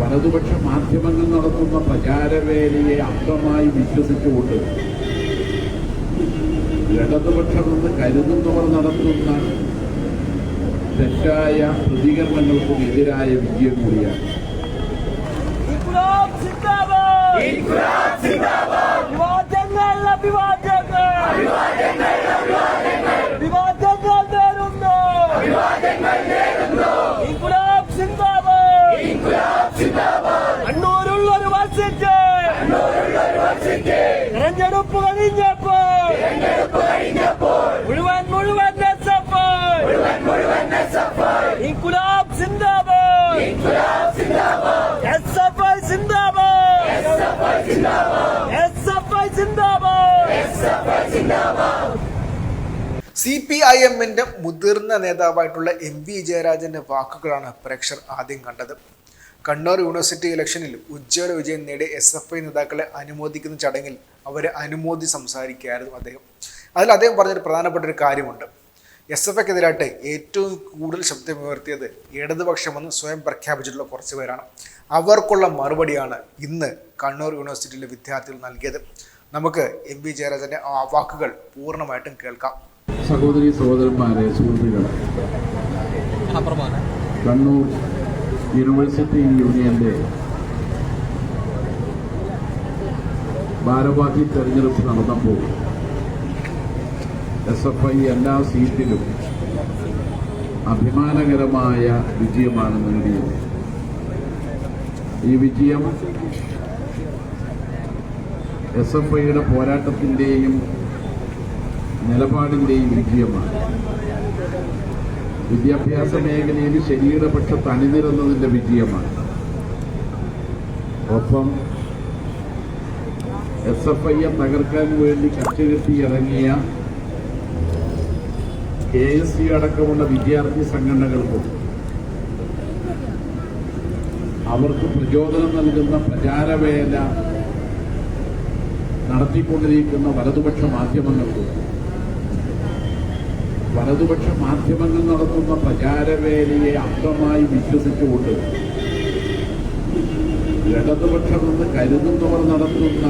വലതുപക്ഷ മാധ്യമങ്ങൾ നടത്തുന്ന പ്രചാരവേലയെ അന്ധമായി വിശ്വസിച്ചുകൊണ്ട് ഇടതുപക്ഷമെന്ന് കരുതുന്നവർ നടത്തുന്ന തെറ്റായ പ്രതികരണങ്ങൾക്കും എതിരായ വിജയം കൂടിയാണ്. വിവാദങ്ങൾ വിവാദങ്ങൾ വിവാദങ്ങൾ നേരുന്നു അഭിവാദ്യങ്ങൾ നേരുന്നു ഇൻകുലാബ് സിന്ദാബാദ് ഇൻകുലാബ് സിന്ദാബാദ് കണ്ണൂരുള്ള ഒരു വർഷത്തെ കണ്ണൂരുള്ള ഒരു വർഷത്തെ തെരഞ്ഞെടുപ്പ് കഴിഞ്ഞപ്പോൾ. മുഴുവൻ മുഴുവൻ സി പി ഐ എമ്മിന്റെ മുതിർന്ന നേതാവായിട്ടുള്ള എം വി ജയരാജന്റെ വാക്കുകളാണ് പ്രേക്ഷകർ ആദ്യം കണ്ടത്. കണ്ണൂർ യൂണിവേഴ്സിറ്റി ഇലക്ഷനിൽ ഉജ്ജ്വല വിജയം നേടിയ എസ് എഫ് ഐ നേതാക്കളെ അനുമോദിക്കുന്ന ചടങ്ങിൽ അവരെ അനുമോദി സംസാരിക്കുകയായിരുന്നു അദ്ദേഹം. അതിൽ അദ്ദേഹം പറഞ്ഞൊരു പ്രധാനപ്പെട്ട ഒരു കാര്യമുണ്ട് എസ് എഫ് ഐക്കെതിരായിട്ട് ഏറ്റവും കൂടുതൽ ശബ്ദമുയർത്തിയത് ഇടതുപക്ഷമെന്ന് സ്വയം പ്രഖ്യാപിച്ചിട്ടുള്ള കുറച്ച് പേരാണ്. അവർക്കുള്ള മറുപടിയാണ് ഇന്ന് കണ്ണൂർ യൂണിവേഴ്സിറ്റിയിലെ വിദ്യാർത്ഥികൾ നൽകിയത്. നമുക്ക് എം വി ജയരാജന്റെ ആ വാക്കുകൾ പൂർണമായിട്ടും കേൾക്കാം. സഹോദരി സഹോദരന്മാരെ സുഹൃത്തുക്കളെ. കണ്ണൂർ യൂണിവേഴ്സിറ്റി യൂണിയന്റെ ഭാരവാഹി തെരഞ്ഞെടുപ്പ് നടന്നപ്പോൾ എസ് എഫ് ഐ എല്ലാ സീറ്റിലും അഭിമാനകരമായ വിജയമാണ് നേടിയത്. ഈ വിജയം എസ് എഫ് ഐയുടെ പോരാട്ടത്തിന്റെയും നിലപാടിന്റെയും വിജയമാണ്. വിദ്യാഭ്യാസ മേഖലയിൽ ശരീരപക്ഷത്ത് പക്ഷത്ത് അണിനിരുന്നതിന്റെ വിജയമാണ്. ഒപ്പം എസ് എഫ് ഐയെ തകർക്കാൻ വേണ്ടി കച്ചുകെട്ടി ഇറങ്ങിയ കെ എസ് സി അടക്കമുള്ള വിദ്യാർത്ഥി സംഘടനകൾക്കും അവർക്ക് പ്രചോദനം നൽകുന്ന പ്രചാരവേല നടത്തിക്കൊണ്ടിരിക്കുന്ന വലതുപക്ഷ മാധ്യമങ്ങൾക്കും വലതുപക്ഷ മാധ്യമങ്ങൾ നടത്തുന്ന പ്രചാരവേലയെ അന്ധമായി വിശ്വസിച്ചുകൊണ്ട് ഇടതുപക്ഷമെന്ന് കരുതുന്നവർ നടത്തുന്ന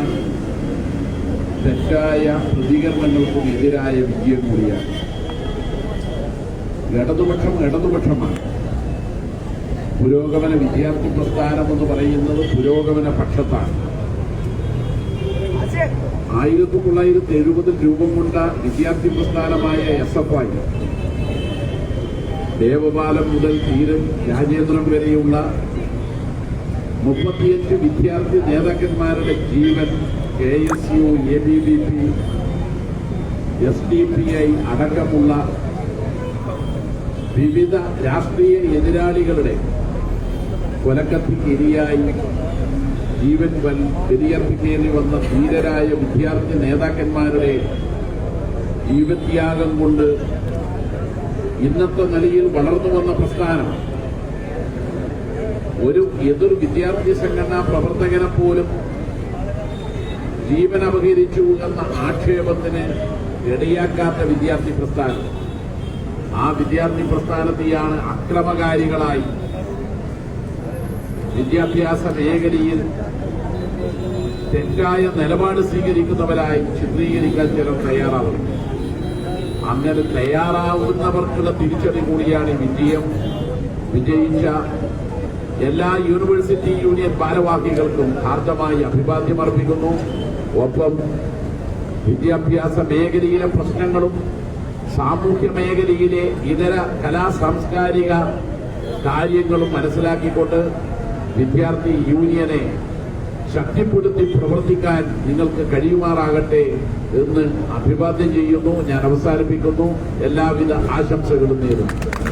തെറ്റായ പ്രതികരണങ്ങൾക്കും എതിരായ വിജയം കൂടിയാണ്. ഇടതുപക്ഷം ഇടതുപക്ഷമാണ്. പുരോഗമന വിദ്യാർത്ഥി പ്രസ്ഥാനം എന്ന് പറയുന്നത് പുരോഗമന പക്ഷത്താണ്. ആയിരത്തി തൊള്ളായിരത്തി എഴുപതിൽ രൂപം കൊണ്ട വിദ്യാർത്ഥി പ്രസ്ഥാനമായ എസ് എഫ് ഐ ദേവപാലം മുതൽ തീരം രാജേന്ദ്രൻ വരെയുള്ള മുപ്പത്തിയഞ്ച് വിദ്യാർത്ഥി നേതാക്കന്മാരുടെ ജീവൻ K S U A B B P S D P I അടക്കമുള്ള വിവിധ രാഷ്ട്രീയ എതിരാളികളുടെ കൊലക്കത്തിക്ക് ഇരയായി ജീവൻ വൻ ബലിയർപ്പിക്കേണ്ടി വന്ന ധീരരായ വിദ്യാർത്ഥി നേതാക്കന്മാരുടെ ജീവത്യാഗം കൊണ്ട് ഇന്നത്തെ നിലയിൽ വളർന്നു വന്ന പ്രസ്ഥാനം. ഒരു എതിർ വിദ്യാർത്ഥി സംഘടനാ പ്രവർത്തകനെ പോലും ജീവൻ അപഹരിച്ചു എന്ന ആക്ഷേപത്തിന് ഇടയാക്കാത്ത വിദ്യാർത്ഥി പ്രസ്ഥാനം. ആ വിദ്യാർത്ഥി പ്രസ്ഥാനത്തെയാണ് അക്രമകാരികളായി വിദ്യാഭ്യാസ മേഖലയിൽ തെറ്റായ നിലപാട് സ്വീകരിക്കുന്നവരായി ചിത്രീകരിക്കാൻ ചിലർ തയ്യാറാവുന്നു അങ്ങനെ തയ്യാറാവുന്നവർക്കുള്ള തിരിച്ചടി കൂടിയാണ് വിജയം. വിജയിച്ച എല്ലാ യൂണിവേഴ്സിറ്റി യൂണിയൻ ഭാരവാഹികൾക്കും ഹാർദമായി അഭിവാദ്യം അർപ്പിക്കുന്നു. ഒപ്പം വിദ്യാഭ്യാസ മേഖലയിലെ പ്രശ്നങ്ങളും സാമൂഹ്യ മേഖലയിലെ ഇതര കലാ സാംസ്കാരിക കാര്യങ്ങളും മനസ്സിലാക്കിക്കൊണ്ട് വിദ്യാർത്ഥി യൂണിയനെ ശക്തിപ്പെടുത്തി പ്രവർത്തിക്കാൻ നിങ്ങൾക്ക് കഴിയുമാറാകട്ടെ എന്ന് അഭിവാദ്യം ചെയ്യുന്നു. ഞാൻ അവസാനിപ്പിക്കുന്നു. എല്ലാവിധ ആശംസകളും നേരുന്നു.